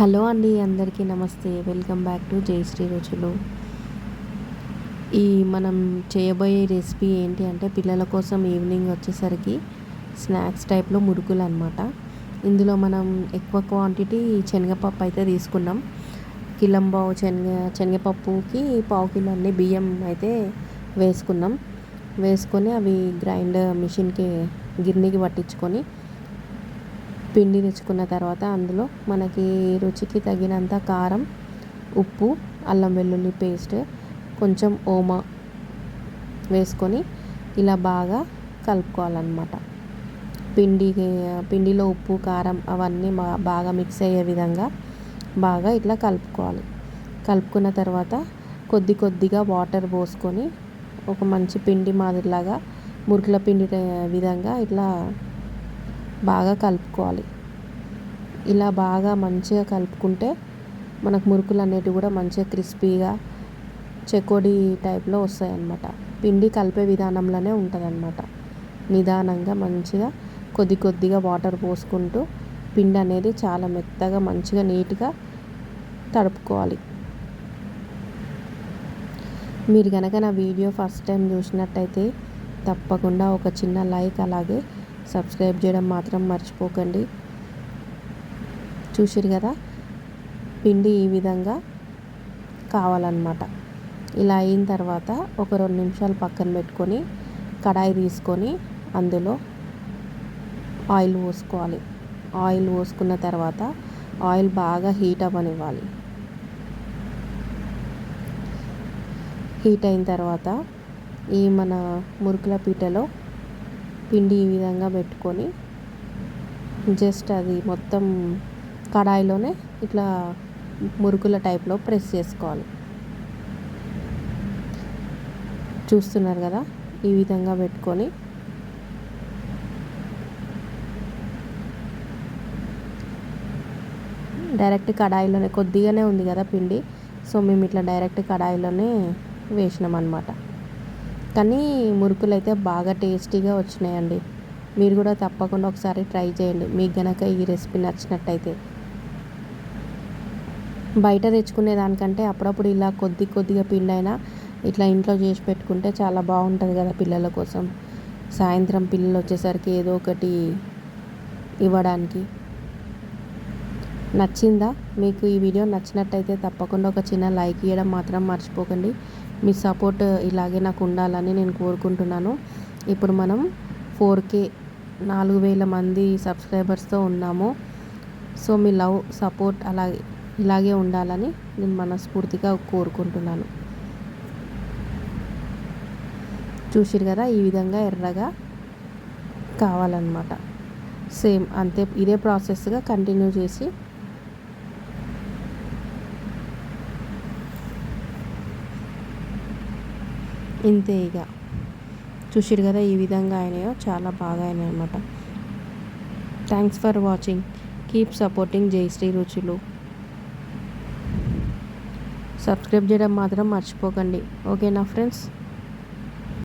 Hello అండి అందరికీ నమస్తే. వెల్కమ్ బ్యాక్ టు జయశ్రీ రుచులు. ఈ మనం చేయబోయే రెసిపీ ఏంటి అంటే పిల్లల కోసం ఈవినింగ్ వచ్చేసరికి స్నాక్స్ టైప్లో మురుకులు అనమాట ఇందులో మనం ఎక్కువ క్వాంటిటీ శనగపప్పు అయితే తీసుకున్నాం. కిలంబావు శనగ శనగపప్పుకి పావు కిలో అన్ని బియ్యం అయితే వేసుకున్నాం. వేసుకొని అవి గ్రైండర్ మిషన్కి గిన్నెకి పట్టించుకొని పిండి తెచ్చుకున్న తర్వాత అందులో మనకి రుచికి తగినంత కారం ఉప్పు అల్లం వెల్లుల్లి పేస్ట్ కొంచెం ఓమా వేసుకొని ఇలా బాగా కలుపుకోవాలన్నమాట. పిండి పిండిలో ఉప్పు కారం అవన్నీ బాగా మిక్స్ అయ్యే విధంగా బాగా ఇట్లా కలుపుకోవాలి. కలుపుకున్న తర్వాత కొద్ది కొద్దిగా వాటర్ పోసుకొని ఒక మంచి పిండి మాదిరిలాగా మురుకుల పిండి విధంగా ఇట్లా బాగా కలుపుకోవాలి. ఇలా బాగా మంచిగా కలుపుకుంటే మనకు మురుకులు అనేటివి కూడా మంచిగా క్రిస్పీగా చెకోడి టైప్లో వస్తాయి అన్నమాట పిండి కలిపే విధానంలోనే ఉంటుందన్నమాట. నిదానంగా మంచిగా కొద్ది కొద్దిగా వాటర్ పోసుకుంటూ పిండి అనేది చాలా మెత్తగా మంచిగా నీట్గా తడుపుకోవాలి. మీరు కనుక నా వీడియో ఫస్ట్ టైం చూసినట్టయితే తప్పకుండా ఒక చిన్న లైక్ అలాగే సబ్స్క్రైబ్ చేయడం మాత్రం మర్చిపోకండి. చూసిరు కదా? పిండి ఈ విధంగా కావాలన్నమాట. ఇలా అయిన తర్వాత ఒక రెండు నిమిషాలు పక్కన పెట్టుకొని కడాయి తీసుకొని అందులో ఆయిల్ పోసుకోవాలి. ఆయిల్ పోసుకున్న తర్వాత ఆయిల్ బాగా హీట్ అవ్వనివ్వాలి. హీట్ అయిన తర్వాత ఈ మన మురుకుల పీటలో పిండి ఈ విధంగా పెట్టుకొని జస్ట్ అది మొత్తం కడాయిలోనే ఇట్లా మురుకుల టైప్లో ప్రెస్ చేసుకోవాలి. చూస్తున్నారు కదా? ఈ విధంగా పెట్టుకొని డైరెక్ట్ కడాయిలోనే కొద్దిగానే ఉంది కదా పిండి. సో మేము ఇట్లా డైరెక్ట్ కడాయిలోనే వేసినాం అనమాట కానీ మురుకులు అయితే బాగా టేస్టీగా వచ్చినాయండి. మీరు కూడా తప్పకుండా ఒకసారి ట్రై చేయండి. మీకు గనక ఈ రెసిపీ నచ్చినట్టయితే. బయట తెచ్చుకునే దానికంటే అప్పుడప్పుడు ఇలా కొద్ది కొద్దిగా పిండి అయినా ఇట్లా ఇంట్లో చేసి పెట్టుకుంటే చాలా బాగుంటుంది కదా పిల్లల కోసం. సాయంత్రం పిల్లలు వచ్చేసరికి ఏదో ఒకటి ఇవ్వడానికి. నచ్చిందా? మీకు ఈ వీడియో నచ్చినట్టయితే తప్పకుండా ఒక చిన్న లైక్ ఇవ్వడం మాత్రం మర్చిపోకండి. మీ సపోర్ట్ ఇలాగే నాకు ఉండాలని నేను కోరుకుంటున్నాను. ఇప్పుడు మనం ఫోర్ కే నాలుగు వేల మంది సబ్స్క్రైబర్స్తో ఉన్నాము. సో మీ లవ్ సపోర్ట్ అలాగే ఇలాగే ఉండాలని నేను మనస్ఫూర్తిగా కోరుకుంటున్నాను. చూసిరు కదా ఈ విధంగా ఎర్రగా కావాలన్నమాట. సేమ్ అంతే ఇదే ప్రాసెస్గా కంటిన్యూ చేసి ఇంతే ఇక. చూసిరు కదా ఈ విధంగా అయినాయో చాలా బాగా అయినాయి అనమాట thanks for watching keep supporting Jayasri Ruchulu. Subscribe చేయడం మాత్రం మర్చిపోకండి. ఓకేనా ఫ్రెండ్స్